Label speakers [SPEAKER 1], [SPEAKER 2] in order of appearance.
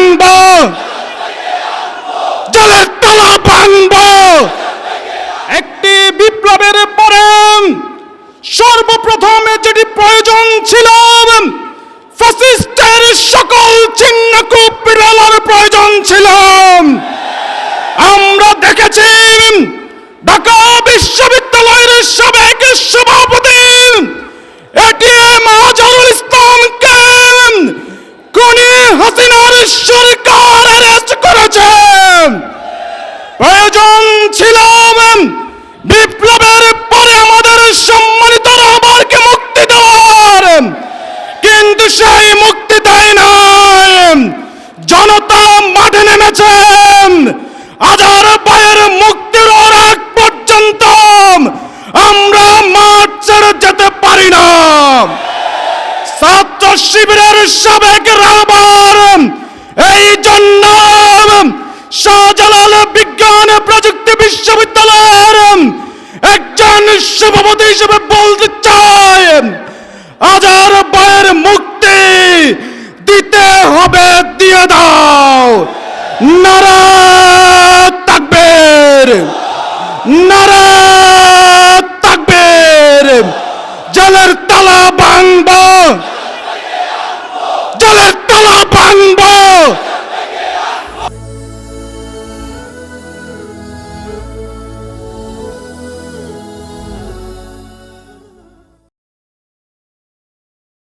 [SPEAKER 1] আনব জলের তলা ভাঙব একটি বিপ্লবের পরে সর্বপ্রথম যেটি প্রয়োজন ছিল ফ্যাসিস্টের সকল চিহ্ন কুপিরালার প্রয়োজন ছিল। সরকার অ্যারেস্ট করেছে প্রয়োজন ছিল বিপ্লবের পরে আমাদের সম্মানিত রাহবারকে মুক্তি দেওয়ার। কিন্তু সেই মুক্তি দেয় না জনতা মাঠে নেমেছে হাজার পায়ের মুক্তির আগ পর্যন্ত আমরা মাঠ ছেড়ে যেতে পারি না। ছাত্র শিবিরের সাবেক রাহবার তার নাম শাহজালাল বিজ্ঞান প্রযুক্তি বিশ্ববিদ্যালয়ের একজন সভাপতি হিসেবে বলতে চাই, আজার বায়ের মুক্তি দিতে হবে, দিয়ে দাও। নারা তাকবের নারা তাকবের। জলের তালা ভাঙব, জলের তালা ভাঙব।